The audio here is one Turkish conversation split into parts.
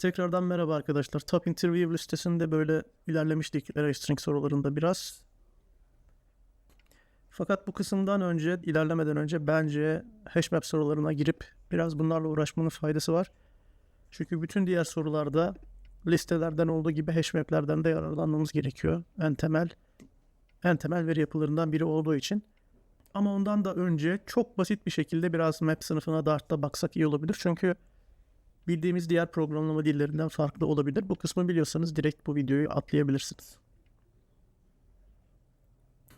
Tekrardan merhaba arkadaşlar. Top Interview listesinde böyle ilerlemiştik array string sorularında biraz. Fakat bu kısımdan önce, ilerlemeden önce bence hashmap sorularına girip biraz bunlarla uğraşmanın faydası var. Çünkü bütün diğer sorularda listelerden olduğu gibi hashmap'lerden de yararlanmamız gerekiyor. En temel en temel veri yapılarından biri olduğu için. Ama ondan da önce çok basit bir şekilde biraz map sınıfına Dart'ta baksak iyi olabilir. Çünkü bildiğimiz diğer programlama dillerinden farklı olabilir. Bu kısmı biliyorsanız direkt bu videoyu atlayabilirsiniz.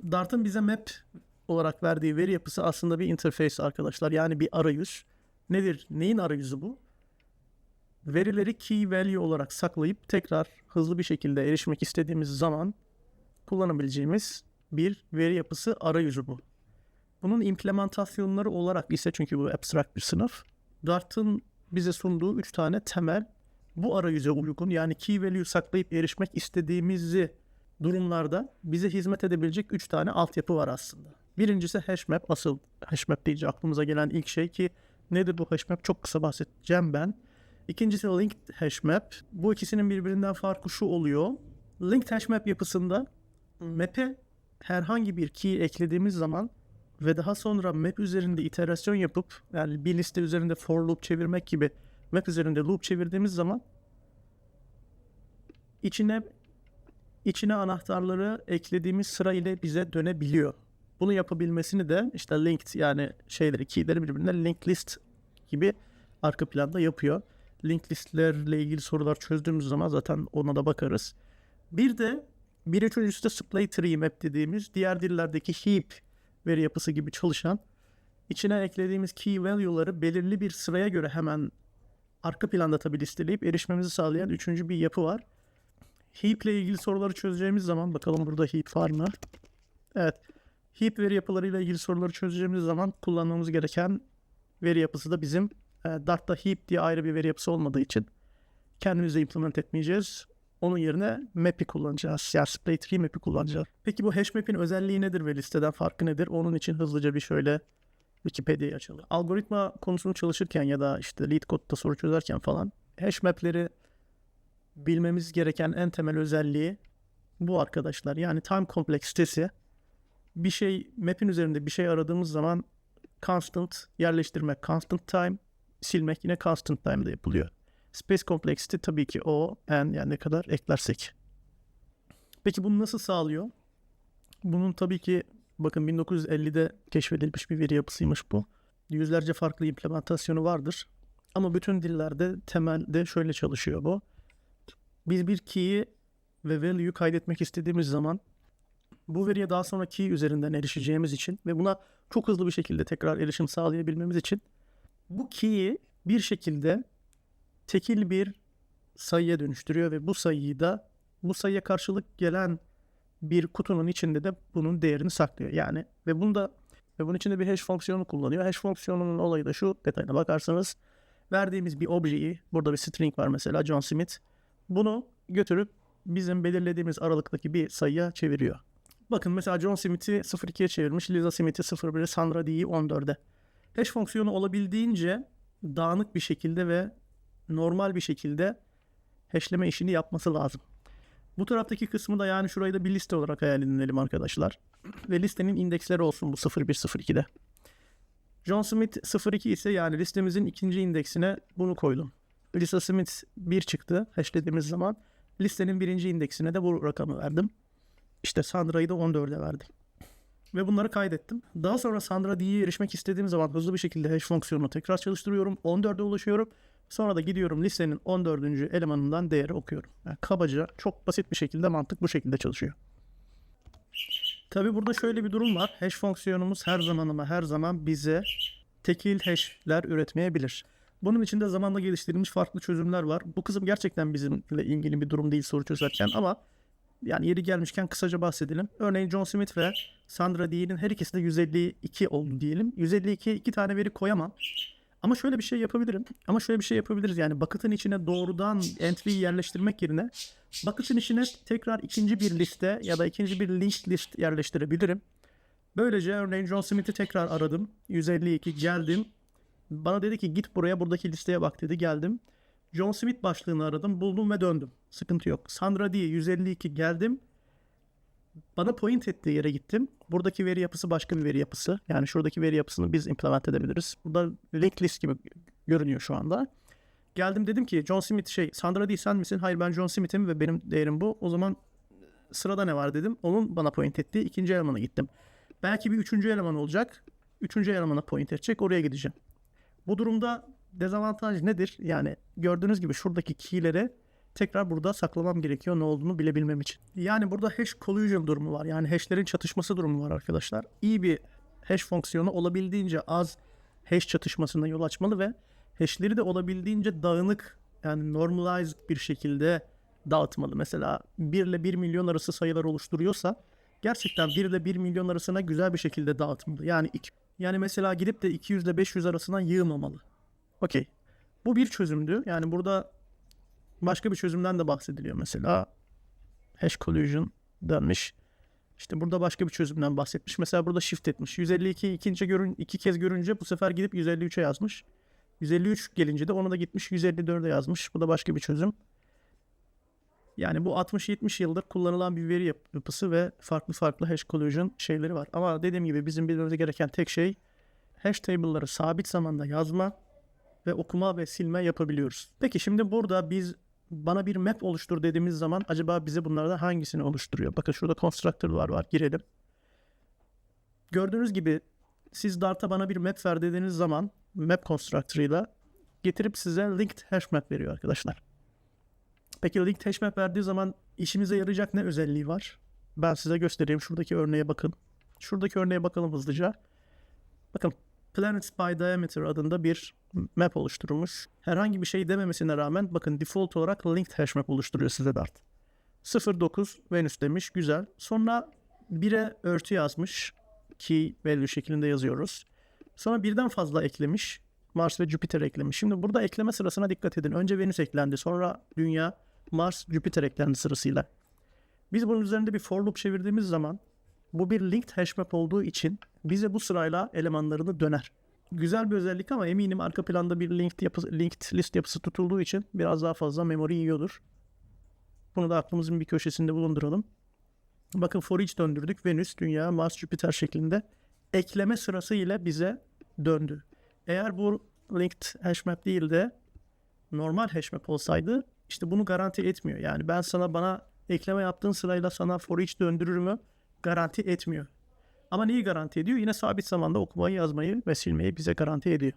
Dart'ın bize map olarak verdiği veri yapısı aslında bir interface arkadaşlar. Yani bir arayüz. Nedir? Neyin arayüzü bu? Verileri key value olarak saklayıp tekrar hızlı bir şekilde erişmek istediğimiz zaman kullanabileceğimiz bir veri yapısı arayüzü bu. Bunun implementasyonları olarak ise çünkü bu abstract bir sınıf. Dart'ın bize sunduğu 3 tane temel bu arayüze uygun yani key value saklayıp erişmek istediğimizi durumlarda bize hizmet edebilecek 3 tane altyapı var aslında. Birincisi hashmap. Asıl hashmap deyince aklımıza gelen ilk şey ki nedir bu hashmap çok kısa bahsedeceğim ben. İkincisi linked hashmap. Bu ikisinin birbirinden farkı şu oluyor. Linked hashmap yapısında map'e herhangi bir key eklediğimiz zaman ve daha sonra map üzerinde iterasyon yapıp yani bir liste üzerinde for loop çevirmek gibi map üzerinde loop çevirdiğimiz zaman içine içine anahtarları eklediğimiz sıra ile bize dönebiliyor. Bunu yapabilmesini de işte linked yani şeyleri keyleri birbirine linked list gibi arka planda yapıyor. Linked listlerle ilgili sorular çözdüğümüz zaman zaten ona da bakarız. Bir de bir üçüncüsü de supply tree map dediğimiz diğer dillerdeki heap veri yapısı gibi çalışan içine eklediğimiz key value'ları belirli bir sıraya göre hemen arka planda tabi listeleyip erişmemizi sağlayan üçüncü bir yapı var. Heap ile ilgili soruları çözeceğimiz zaman bakalım burada heap var mı? Evet. Heap veri yapılarıyla ilgili soruları çözeceğimiz zaman kullanmamız gereken veri yapısı da bizim e, Dart'ta heap diye ayrı bir veri yapısı olmadığı için kendimize implement etmeyeceğiz. Onun yerine map'i kullanacağız. Yani display tree map'i kullanacağız. Peki bu hash map'in özelliği nedir ve listeden farkı nedir? Onun için hızlıca bir şöyle Wikipedia'yı açalım. Algoritma konusunu çalışırken ya da işte lead code'da soru çözerken falan hash map'leri bilmemiz gereken en temel özelliği bu arkadaşlar. Yani time complexitesi bir şey map'in üzerinde bir şey aradığımız zaman constant yerleştirmek, constant time silmek yine constant time'da yapılıyor. Space complexity tabii ki o en yani ne kadar eklersek. Peki bunu nasıl sağlıyor? Bunun tabii ki bakın 1950'de keşfedilmiş bir veri yapısıymış bu. Yüzlerce farklı implementasyonu vardır. Ama bütün dillerde temelde şöyle çalışıyor bu. Biz bir key'i ve value'yu kaydetmek istediğimiz zaman bu veriye daha sonra key üzerinden erişeceğimiz için ve buna çok hızlı bir şekilde tekrar erişim sağlayabilmemiz için bu key'i bir şekilde tekil bir sayıya dönüştürüyor ve bu sayıyı da bu sayıya karşılık gelen bir kutunun içinde de bunun değerini saklıyor. Yani ve bunda ve bunun içinde bir hash fonksiyonu kullanıyor. Hash fonksiyonunun olayı da şu detayına bakarsanız verdiğimiz bir objeyi burada bir string var mesela John Smith. Bunu götürüp bizim belirlediğimiz aralıktaki bir sayıya çeviriyor. Bakın mesela John Smith'i 02'ye çevirmiş, Lisa Smith'i 01'e, Sandra Dee'yi 14'e. Hash fonksiyonu olabildiğince dağınık bir şekilde ve normal bir şekilde hashleme işini yapması lazım. Bu taraftaki kısmı da yani şurayı da bir liste olarak hayal edelim arkadaşlar. Ve listenin indeksleri olsun bu 0102'de. John Smith 02 ise yani listemizin ikinci indeksine bunu koydum. Lisa Smith 1 çıktı hashlediğimiz zaman. Listenin birinci indeksine de bu rakamı verdim. İşte Sandra'yı da 14'e verdim. Ve bunları kaydettim. Daha sonra Sandra D'ye erişmek istediğim zaman hızlı bir şekilde hash fonksiyonunu tekrar çalıştırıyorum. 14'e ulaşıyorum. Sonra da gidiyorum listenin 14. elemanından değeri okuyorum. Yani kabaca çok basit bir şekilde mantık bu şekilde çalışıyor. Tabi burada şöyle bir durum var. Hash fonksiyonumuz her zaman ama her zaman bize tekil hash'ler üretmeyebilir. Bunun için de zamanla geliştirilmiş farklı çözümler var. Bu kısım gerçekten bizimle ilgili bir durum değil soru çözerken ama yani yeri gelmişken kısaca bahsedelim. Örneğin John Smith ve Sandra Dee'nin her ikisi de 152 oldu diyelim. 152 iki tane veri koyamam. Ama şöyle bir şey yapabilirim. Ama şöyle bir şey yapabiliriz. Yani bucket'ın içine doğrudan entry'yi yerleştirmek yerine bucket'ın içine tekrar ikinci bir liste ya da ikinci bir linked list yerleştirebilirim. Böylece örneğin John Smith'i tekrar aradım. 152 geldim. Bana dedi ki git buraya buradaki listeye bak dedi. Geldim. John Smith başlığını aradım, buldum ve döndüm. Sıkıntı yok. Sandra D 152 geldim. Bana point ettiği yere gittim. Buradaki veri yapısı başka bir veri yapısı. Yani şuradaki veri yapısını biz implement edebiliriz. Burada link list gibi görünüyor şu anda. Geldim dedim ki John Smith şey Sandra D sen misin? Hayır ben John Smith'im ve benim değerim bu. O zaman sırada ne var dedim. Onun bana point ettiği ikinci elemana gittim. Belki bir üçüncü eleman olacak. Üçüncü elemana point edecek. Oraya gideceğim. Bu durumda dezavantaj nedir? Yani gördüğünüz gibi şuradaki key'leri tekrar burada saklamam gerekiyor ne olduğunu bilebilmem için. Yani burada hash collision durumu var. Yani hashlerin çatışması durumu var arkadaşlar. İyi bir hash fonksiyonu olabildiğince az hash çatışmasına yol açmalı ve hashleri de olabildiğince dağınık yani normalized bir şekilde dağıtmalı. Mesela 1 ile 1 milyon arası sayılar oluşturuyorsa gerçekten 1 ile 1 milyon arasına güzel bir şekilde dağıtmalı. Yani iki, yani mesela gidip de 200 ile 500 arasına yığmamalı. Okey. Bu bir çözümdü. Yani burada başka bir çözümden de bahsediliyor mesela. Hash collision denmiş. İşte burada başka bir çözümden bahsetmiş. Mesela burada shift etmiş. 152 ikinci görün iki kez görünce bu sefer gidip 153'e yazmış. 153 gelince de onu da gitmiş 154'e yazmış. Bu da başka bir çözüm. Yani bu 60-70 yıldır kullanılan bir veri yapısı ve farklı farklı hash collision şeyleri var. Ama dediğim gibi bizim bilmemiz gereken tek şey hash table'ları sabit zamanda yazma ve okuma ve silme yapabiliyoruz. Peki şimdi burada biz bana bir map oluştur dediğimiz zaman acaba bize bunlardan hangisini oluşturuyor? Bakın şurada constructor var var girelim. Gördüğünüz gibi siz Dart'a bana bir map ver dediğiniz zaman map constructor'ıyla getirip size linked hash map veriyor arkadaşlar. Peki linked hash map verdiği zaman işimize yarayacak ne özelliği var? Ben size göstereyim. Şuradaki örneğe bakın. Şuradaki örneğe bakalım hızlıca. Bakın Planets by Diameter adında bir map oluşturmuş. Herhangi bir şey dememesine rağmen bakın default olarak linked hash map oluşturuyor size Dart. 09 Venüs demiş. Güzel. Sonra 1'e örtü yazmış. Key value şeklinde yazıyoruz. Sonra birden fazla eklemiş. Mars ve Jüpiter eklemiş. Şimdi burada ekleme sırasına dikkat edin. Önce Venüs eklendi. Sonra Dünya, Mars, Jüpiter eklendi sırasıyla. Biz bunun üzerinde bir for loop çevirdiğimiz zaman bu bir linked hash map olduğu için bize bu sırayla elemanlarını döner. Güzel bir özellik ama eminim arka planda bir linked, yapı, linked list yapısı tutulduğu için biraz daha fazla memory yiyordur. Bunu da aklımızın bir köşesinde bulunduralım. Bakın for each döndürdük. Venüs, Dünya, Mars, Jüpiter şeklinde ekleme sırası ile bize döndü. Eğer bu linked hash map değil de normal hash map olsaydı işte bunu garanti etmiyor. Yani ben sana bana ekleme yaptığın sırayla sana for each döndürür mü? Garanti etmiyor. Ama neyi garanti ediyor? Yine sabit zamanda okumayı, yazmayı ve silmeyi bize garanti ediyor.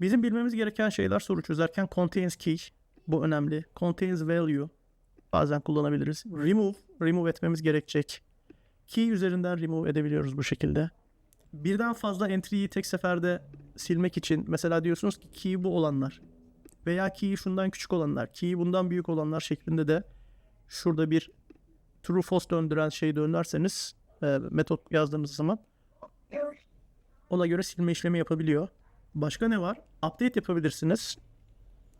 Bizim bilmemiz gereken şeyler soru çözerken contains key. Bu önemli. Contains value. Bazen kullanabiliriz. Remove. Remove etmemiz gerekecek. Key üzerinden remove edebiliyoruz bu şekilde. Birden fazla entry'yi tek seferde silmek için mesela diyorsunuz ki key bu olanlar veya key şundan küçük olanlar, key bundan büyük olanlar şeklinde de şurada bir true false döndüren şeyi döndürseniz e, metot yazdığınız zaman ona göre silme işlemi yapabiliyor. Başka ne var? Update yapabilirsiniz.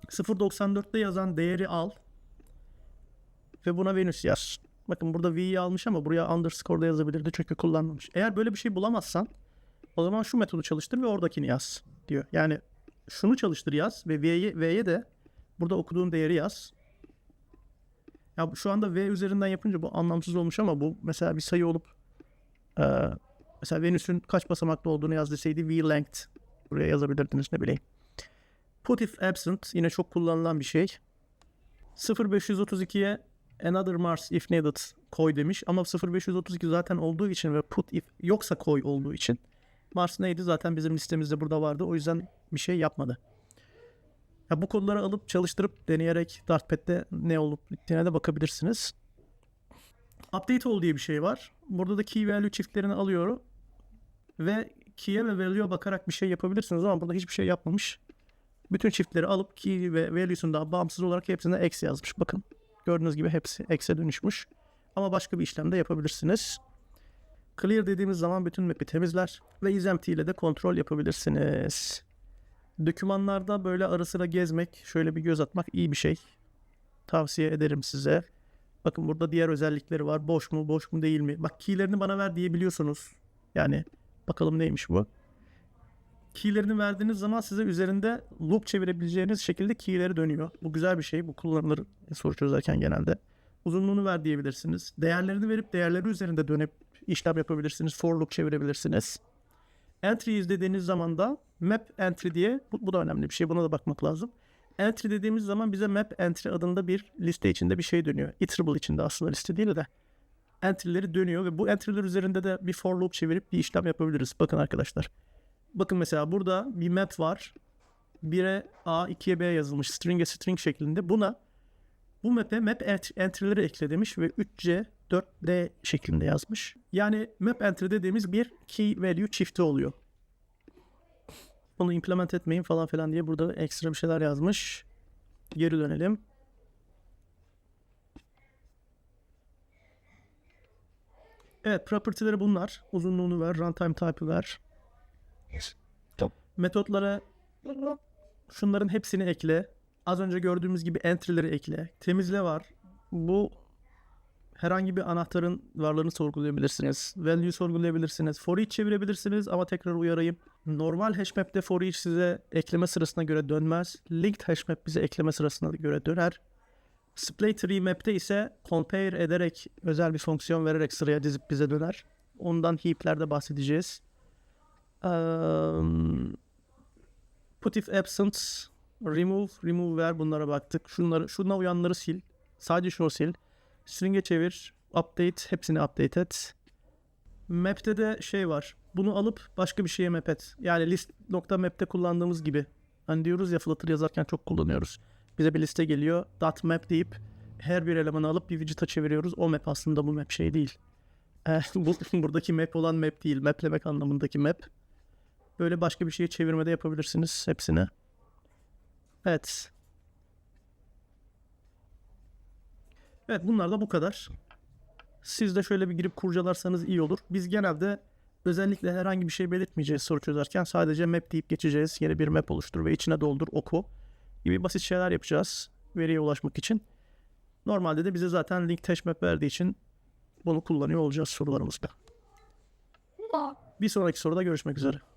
0.94'te yazan değeri al ve buna Venüs yaz. Bakın burada V'yi almış ama buraya underscore da yazabilirdi çünkü kullanmamış. Eğer böyle bir şey bulamazsan o zaman şu metodu çalıştır ve oradakini yaz diyor. Yani şunu çalıştır yaz ve V'ye, V'ye de burada okuduğun değeri yaz. Ya şu anda V üzerinden yapınca bu anlamsız olmuş ama bu mesela bir sayı olup e, mesela Venüs'ün kaç basamaklı olduğunu yaz deseydi V length buraya yazabilirdiniz ne bileyim. Put if absent yine çok kullanılan bir şey. 0532'ye another Mars if needed koy demiş ama 0532 zaten olduğu için ve put if yoksa koy olduğu için Mars neydi zaten bizim listemizde burada vardı o yüzden bir şey yapmadı. Ya bu kodları alıp çalıştırıp deneyerek Dartpad'de ne olup bittiğine de bakabilirsiniz. Update all diye bir şey var. Burada da key value çiftlerini alıyor ve key'e ve value'ya bakarak bir şey yapabilirsiniz ama burada hiçbir şey yapmamış. Bütün çiftleri alıp key ve value'sundan bağımsız olarak hepsine x yazmış. Bakın gördüğünüz gibi hepsi x'e dönüşmüş. Ama başka bir işlem de yapabilirsiniz. Clear dediğimiz zaman bütün map'i temizler ve isempty ile de kontrol yapabilirsiniz. Dokümanlarda böyle ara sıra gezmek, şöyle bir göz atmak iyi bir şey. Tavsiye ederim size. Bakın burada diğer özellikleri var. Boş mu, boş mu değil mi? Bak keylerini bana ver diyebiliyorsunuz. Yani bakalım neymiş bu. key'lerini verdiğiniz zaman size üzerinde loop çevirebileceğiniz şekilde key'leri dönüyor. Bu güzel bir şey. Bu kullanılır soru çözerken genelde. Uzunluğunu ver diyebilirsiniz. Değerlerini verip değerleri üzerinde dönüp işlem yapabilirsiniz. For loop çevirebilirsiniz. Entry izlediğiniz zaman da map entry diye bu, bu da önemli bir şey. Buna da bakmak lazım. Entry dediğimiz zaman bize map entry adında bir liste içinde bir şey dönüyor. Iterable içinde aslında liste değil de entry'leri dönüyor ve bu entry'ler üzerinde de bir for loop çevirip bir işlem yapabiliriz. Bakın arkadaşlar. Bakın mesela burada bir map var. 1'e A, 2'ye B yazılmış string'e string şeklinde. Buna bu map'e map ent- entry'leri ekle demiş ve 3C 4D şeklinde yazmış. Yani map entry dediğimiz bir key value çifti oluyor. Bunu implement etmeyin falan filan diye burada ekstra bir şeyler yazmış. Geri dönelim. Evet, property'leri bunlar. Uzunluğunu ver, runtime type'ı ver. Metotlara şunların hepsini ekle. Az önce gördüğümüz gibi entry'leri ekle. Temizle var. Bu herhangi bir anahtarın varlığını sorgulayabilirsiniz. Value sorgulayabilirsiniz. For each çevirebilirsiniz ama tekrar uyarayım. Normal hashmap'te for each size ekleme sırasına göre dönmez. Linked hashmap bize ekleme sırasına göre döner. Display tree map'te ise compare ederek özel bir fonksiyon vererek sıraya dizip bize döner. Ondan heap'lerde bahsedeceğiz. Um, put if absent, remove, remove ver bunlara baktık. Şunları, şuna uyanları sil. Sadece şunu sil. String'e çevir, update, hepsini update et. Map'te de şey var. Bunu alıp başka bir şeye map et. Yani list.map'te kullandığımız gibi. Hani diyoruz ya Flutter yazarken çok kullanıyoruz. Bize bir liste geliyor. Dot map deyip her bir elemanı alıp bir widget'a çeviriyoruz. O map aslında bu map şey değil. Eh, bu, buradaki map olan map değil. Maplemek anlamındaki map. Böyle başka bir şeye çevirmede yapabilirsiniz hepsini. Evet. Evet bunlar da bu kadar. Siz de şöyle bir girip kurcalarsanız iyi olur. Biz genelde özellikle herhangi bir şey belirtmeyeceğiz soru çözerken. Sadece map deyip geçeceğiz. Yeni bir map oluştur ve içine doldur, oku gibi basit şeyler yapacağız veriye ulaşmak için. Normalde de bize zaten link hash map verdiği için bunu kullanıyor olacağız sorularımızda. Bir sonraki soruda görüşmek üzere.